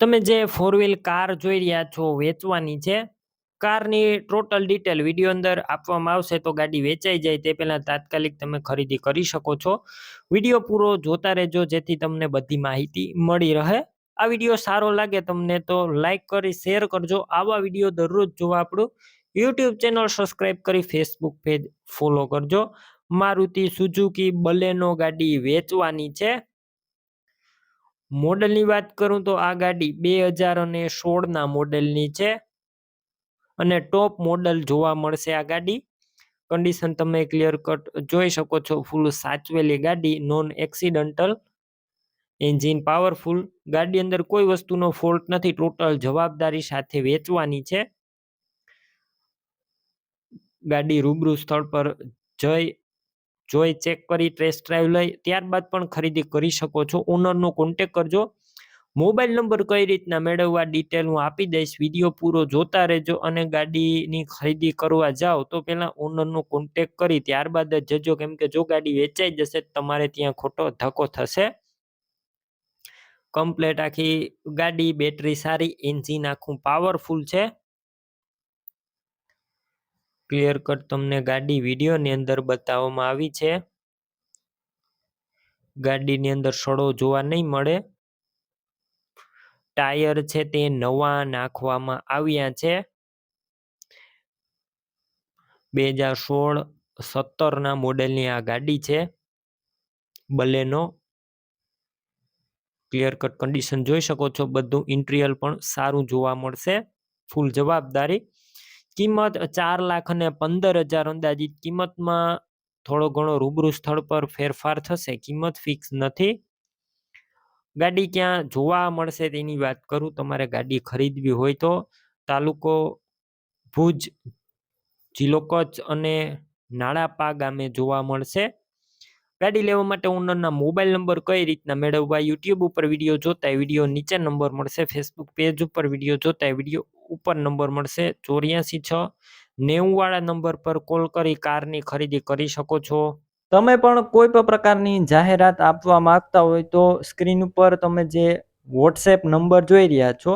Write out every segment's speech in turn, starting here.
તમે જે four wheel car જોઈ રહ્યા છો વેચવાની છે કારની ટોટલ ડિટેલ વીડિયો અંદર આપવામાં આવશે તો ગાડી વેચાઈ જાય તે પહેલાં તાત્કાલિક તમે ખરીદી કરી શકો છો. વીડિયો પૂરો જોતા રહેજો જેથી તમને બધી માહિતી મળી રહે. આ વીડિયો સારો લાગે તમને તો લાઈક કરી શેર કરજો. આવા વીડિયો દરરોજ જોવા આપણું યુટ્યુબ ચેનલ સબસ્ક્રાઈબ કરી ફેસબુક પેજ ફોલો કરજો. મારુતિ સુઝુકી બલેનો ગાડી વેચવાની છે. મોડલની વાત કરું તો આ ગાડી બે હજાર અને સોળના મોડલની છે. અને ટોપ મોડલ જોવા મળશે આ ગાડી. કન્ડિશન તમે ક્લિયર કટ જોઈ શકો છો ફૂલ સાચવેલી ગાડી નોન એક્સિડન્ટલ એન્જિન પાવરફુલ ગાડી અંદર કોઈ વસ્તુનો ફોલ્ટ નથી ટોટલ જવાબદારી સાથે વેચવાની છે. ગાડી રૂબરૂ સ્થળ પર જઈ જોઈ ચેક કરી ટેસ્ટ ડ્રાઈવ લઈ, ત્યારબાદ પણ ખરીદી કરી શકો છો. ઓનરનો કોન્ટેક કરજો. મોબાઈલ નંબર કઈ રીતના મેળવવા ડિટેલ હું આપી દઈશ. વીડિયો પૂરો જોતા રહેજો અને ગાડીની ખરીદી કરવા જાઓ તો પહેલાં ઓનરનો કોન્ટેક કરી, ત્યારબાદ જ જજો. કેમ કે જો ગાડી વેચાઈ જશે તમારે ત્યાં ખોટો ધક્કો થશે. કમ્પ્લેટ આખી ગાડી બેટરી સારી એન્જિન આખું પાવરફુલ છે. ક્લિયર કટ તમને ગાડી વિડીયોની અંદર બતાવવામાં આવી છે. ગાડીની અંદર સડો જોવા નહીં મળે. ટાયર છે તે નવા નાખવામાં આવ્યા છે. બે હજાર સોળ સત્તરના મોડેલની આ ગાડી છે. બલેનો. ક્લિયર કટ કન્ડિશન જોઈ શકો છો. બધું ઇન્ટિરિયર પણ સારું જોવા મળશે. ફૂલ જવાબદારી. કિંમત ચાર લાખ અને પંદર હજાર અંદાજિત કિંમતમાં થોડો ઘણો રૂબરૂ સ્થળ પર ફેરફાર થશે. કિંમત ફિક્સ નથી. ગાડી ક્યાં જોવા મળશે તેની વાત કરું. તમારે ગાડી ખરીદવી હોય તો તાલુકો ભુજ, જિલ્લો કચ્છ અને નાળાપા ગામે જોવા મળશે. ગાડી લેવા માટે ઓનરના મોબાઈલ નંબર કઈ રીતના મેળવવા? યુટ્યુબ ઉપર વીડિયો જોતા વીડિયો નીચે નંબર મળશે. ફેસબુક પેજ ઉપર વીડિયો જોતા વીડિયો ઉપર નંબર મળશે, ચોર્યાસી છ, નેવુંવાળા નંબર પર કોલ કરી કારની ખરીદી કરી શકો છો. તમે પણ કોઈ પણ પ્રકારની જાહેરાત આપવા માંગતા હોય તો સ્ક્રીન ઉપર તમે જે વોટ્સએપ નંબર જોઈ રહ્યા છો,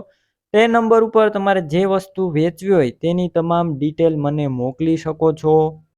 તે નંબર ઉપર તમારે જે વસ્તુ વેચવી હોય તેની તમામ ડિટેલ મને મોકલી શકો છો.